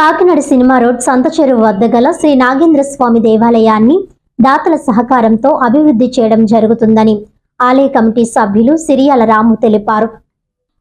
Kakinada cinema road సంత చెరువు వద్ద గల శ్రీ నాగేంద్ర స్వామి దేవాలయాన్ని దాతల సహకారంతో అభివృద్ధి చేయడం జరుగుతుందని ఆలయ కమిటీ సభ్యులు సిరియాల రాము తెలిపారు.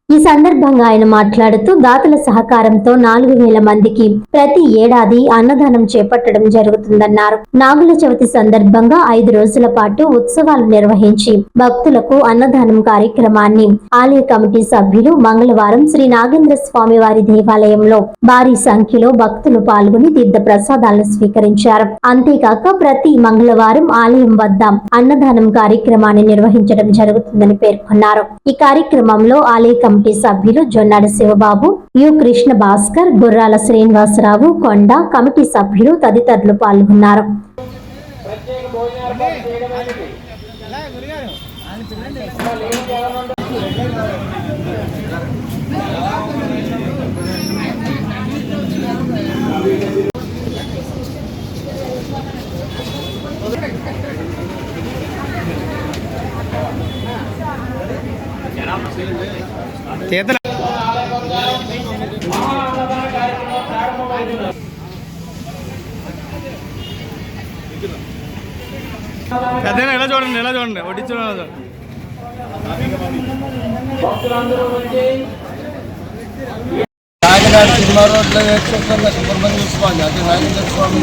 ఈ సందర్భంగా ఆయన మాట్లాడుతూ దాతల సహకారంతో నాలుగు వేల మందికి ప్రతి ఏడాది అన్నదానం చేపట్టడం జరుగుతుందన్నారు. నాగుల చవితి సందర్భంగా ఐదు రోజుల పాటు ఉత్సవాలు నిర్వహించి భక్తులకు అన్నదానం కార్యక్రమాన్ని ఆలయ కమిటీ సభ్యులు మంగళవారం శ్రీ నాగేంద్ర స్వామి వారి దేవాలయంలో భారీ సంఖ్యలో భక్తులు పాల్గొని తీర్థ ప్రసాదాలను స్వీకరించారు. అంతేకాక ప్రతి మంగళవారం ఆలయం వద్ద అన్నదానం కార్యక్రమాన్ని నిర్వహించడం జరుగుతుందని పేర్కొన్నారు. ఈ కార్యక్రమంలో ఆలయ కమిటీ సభ్యులు జొన్నాడ శివబాబు యు కృష్ణ భాస్కర్ గుర్రాల శ్రీనివాసరావు కొండ కమిటీ సభ్యులు తదితరులు పాల్గొన్నారు. తీర్థ పెద్దగా ఎలా చూడండి ఎలా చూడండి వడ్డించడం ఎలా చూడండి కాకినాడ సినిమా రోడ్లో వేసుకుంటున్న సుబ్రహ్మణ్య స్వామి అది రాజేంద్ర స్వామి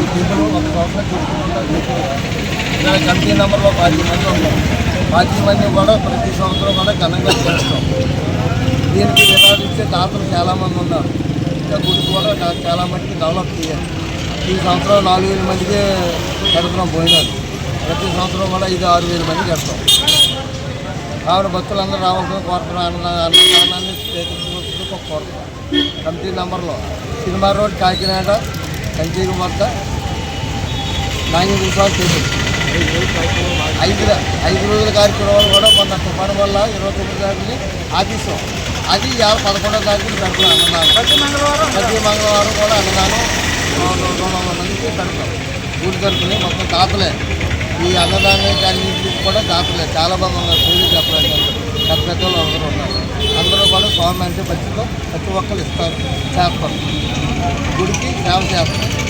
ఒక కమిటీ నెంబర్లో పది మంది ఉన్నారు పాతి మంది కూడా ప్రతి సంవత్సరం కూడా ఘనంగా చేస్తాం. దీనికి విరాళించే దాతలు చాలామంది ఉన్నారు. ఇంకా గుడి కూడా చాలా మటుకు డెవలప్ చేయాలి. ఈ సంవత్సరం నాలుగు వేల మందికి కడుపుతున్నాం పోయినారు. ప్రతి సంవత్సరం కూడా ఐదు ఆరు వేల మంది కడతాం కావున భక్తులందరూ రావాల్సిన కోరుతున్న అన్న అన్నదానాన్ని కోరుతున్నాం. కమిటీ నెంబర్లో సినిమా రోడ్ కాకినాడ కంచీరు వద్ద నాలుగు నిమిషాలు చేసింది ఐదు ఐదు రోజుల కార్యక్రమాలు కూడా మొన్న తుఫాను వల్ల ఇరవై తొమ్మిది తారీఖుని ఆదేశం. అది ఇవాళ పదకొండో తారీఖుని పెడతాం అన్నదానం. ప్రతి మంగళవారం? ప్రతి మంగళవారం కూడా అన్నదానం రెండు వందల మందికి పెడతాం ఊరి తరఫుని మొత్తం దాతలే. ఈ అన్నదానం అన్నింటికి కూడా దాతలే. చాలా మంది ఉన్నారు. పేర్లు చెప్పలేదు పెద్ద పెద్ద వాళ్ళు అందరూ ఉన్నారు. అందరూ కూడా స్వామి అంటే భక్తితో ప్రతి ఒక్కరు ఇస్తారు. చేస్తారు. గుడికి సేవ చేస్తారు.